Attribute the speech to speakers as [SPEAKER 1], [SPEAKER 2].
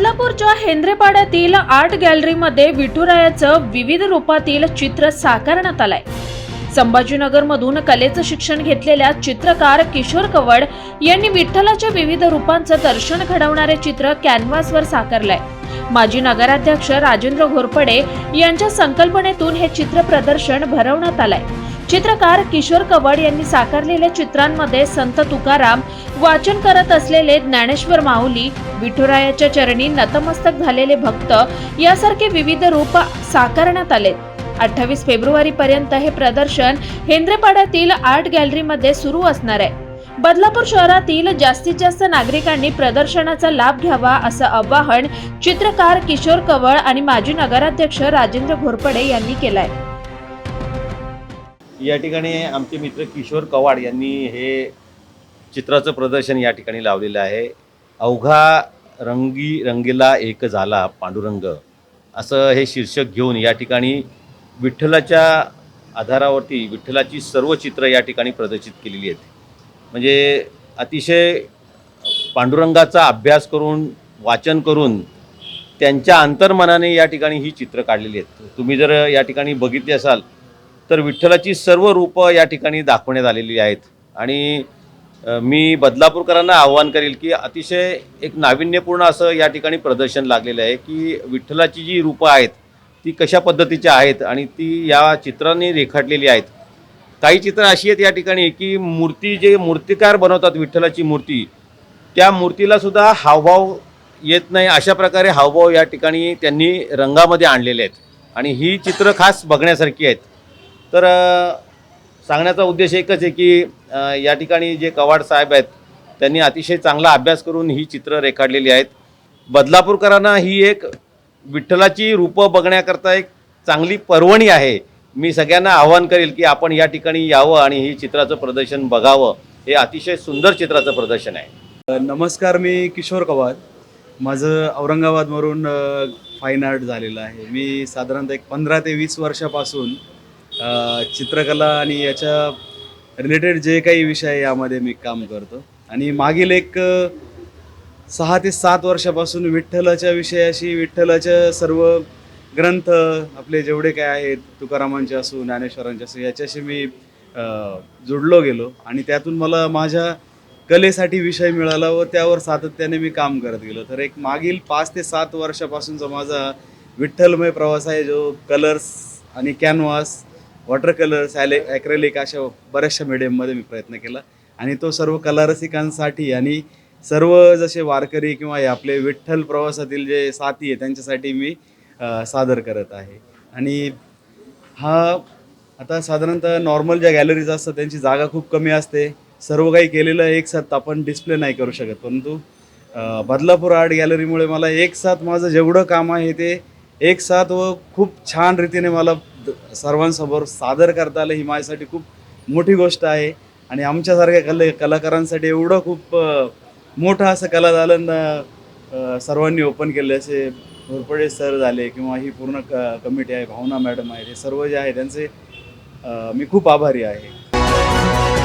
[SPEAKER 1] बदलापूरच्या हेंद्रेपाड्यातील art गॅलरीमध्ये विठुरायाचं विविध रूपातील चित्र साकारण्यात आलंय. संभाजीनगरमधून कलेचं शिक्षण घेतलेल्या चित्रकार किशोर कवड यांनी विठ्ठलाच्या विविध रूपांचं दर्शन घडवणारे चित्र कॅनव्हासवर साकारलंय. माजी नगराध्यक्ष राजेंद्र घोरपडे यांच्या संकल्पनेतून हे चित्र प्रदर्शन भरवण्यात आलंय. चित्रकार किशोर कवड यांनी साकारलेल्या चित्रांमध्ये संत तुकाराम वाचन करत असलेले ज्ञानेश्वर माऊली विठुरायाच्या चरणी नतमस्तक झालेले भक्त यासारखे विविध रूप साकारण्यात आले. अठ्ठावीस फेब्रुवारी पर्यंत हे प्रदर्शन हेंद्रेपाड्यातील आर्ट गॅलरीमध्ये सुरू असणार आहे. बदलापूर शहरातील जास्तीत जास्त नागरिकांनी प्रदर्शनाचा लाभ घ्यावा असं आवाहन चित्रकार किशोर कवळ आणि माजी नगराध्यक्ष राजेंद्र घोरपडे यांनी केलंय.
[SPEAKER 2] या ठिकाणी आमचे मित्र किशोर कवाड यांनी हे चित्राचं प्रदर्शन या ठिकाणी लावलेलं आहे. अवघा रंगी रंगीला एक झाला पांडुरंग. असं हे शीर्षक घेऊन या ठिकाणी विठ्ठलाच्या आधारावरती विठ्ठलाची सर्व चित्र या ठिकाणी प्रदर्शित केलेली आहेत. म्हणजे अतिशय पांडुरंगाचा अभ्यास करून वाचन करून त्यांच्या अंतर्मनाने या ठिकाणी ही चित्र काढलेली आहेत. तुम्ही जर या ठिकाणी बघितली असाल तर विठ्ठलाची सर्व रूपं या ठिकाणी दाखवण्यात आलेली आहेत. आणि मी बदलापूरकरांना आव्हान करेल की अतिशय एक नाविन्यपूर्ण असं या ठिकाणी प्रदर्शन लागलेलं आहे की विठ्ठलाची जी रूपं आहेत ती कशा पद्धतीची आहेत आणि ती या चित्रांनी रेखाटलेली आहेत. काही चित्र अशी आहेत या ठिकाणी की मूर्ती जे मूर्तिकार बनवतात विठ्ठलाची मूर्ती त्या मूर्तीला सुद्धा हावभाव येत नाही अशा प्रकारे हावभाव या ठिकाणी त्यांनी रंगामध्ये आणलेले आहेत. आणि ही चित्र खास बघण्यासारखी आहेत. तर सांगण्याचा उद्देश एकच आहे की या ठिकाणी जे कवाड साहेब आहेत त्यांनी अतिशय चांगला अभ्यास करून ही चित्र रेखाडलेली आहेत. बदलापूरकरांना ही एक विठ्ठलाची रूपं बघण्याकरता एक चांगली पर्वणी आहे. मी सगळ्यांना आवाहन करेल की आपण या ठिकाणी यावं आणि ही चित्राचं प्रदर्शन बघावं. हे अतिशय सुंदर चित्राचं प्रदर्शन आहे.
[SPEAKER 3] नमस्कार मी किशोर कवाद माझं औरंगाबादवरून फाईन आर्ट झालेलं आहे. मी साधारणतः एक पंधरा ते वीस वर्षापासून चित्रकला आणि याच्या रिलेटेड जे काही विषय आहे यामध्ये मी काम करतो. आणि मागील एक सहा ते सात वर्षापासून विठ्ठलाच्या विषयाशी विठ्ठलाच्या सर्व ग्रंथ आपले जेवढे काय आहेत तुकारामांचे असो ज्ञानेश्वरांचे असो याच्याशी मी अ, जुडलो गेलो. आणि त्यातून मला माझ्या कलेसाठी विषय मिळाला व त्यावर सातत्याने मी काम करत गेलो. तर एक मागील पाच ते सात वर्षापासूनचा माझा विठ्ठलमय प्रवास आहे जो कलर्स आणि कॅनव्हास वॉटर कलर्स ॲले ॲक्रेलिक अशा बऱ्याचशा मिडियममध्ये मी प्रयत्न केला. आणि तो सर्व कलारसिकांसाठी आणि सर्व जसे वारकरी किंवा हे आपले विठ्ठल प्रवासातील जे साथी आहे त्यांच्यासाठी मी सादर करत आहे. आणि हा आता साधारणतः नॉर्मल ज्या गॅलरीज असतात त्यांची जागा खूप कमी असते. सर्व काही केलेलं एक साथ आपण डिस्प्ले नाही करू शकत. परंतु बदलापूर आर्ट गॅलरीमुळे मला एक साथ माझं जेवढं काम आहे ते एक साथ व खूप छान रीतीने मला सर्वांसमोर सादर करता आलं ही माझ्यासाठी खूप मोठी गोष्ट आहे. आणि आमच्यासारख्या कले कलाकारांसाठी एवढं खूप मोठं असं कला दालन सर्वांनी ओपन केले असे घोरपडे सर झाले किंवा ही पूर्ण क कमिटी आहे भावना मॅडम आहे हे सर्व जे आहे त्यांचे मी खूप आभारी आहे.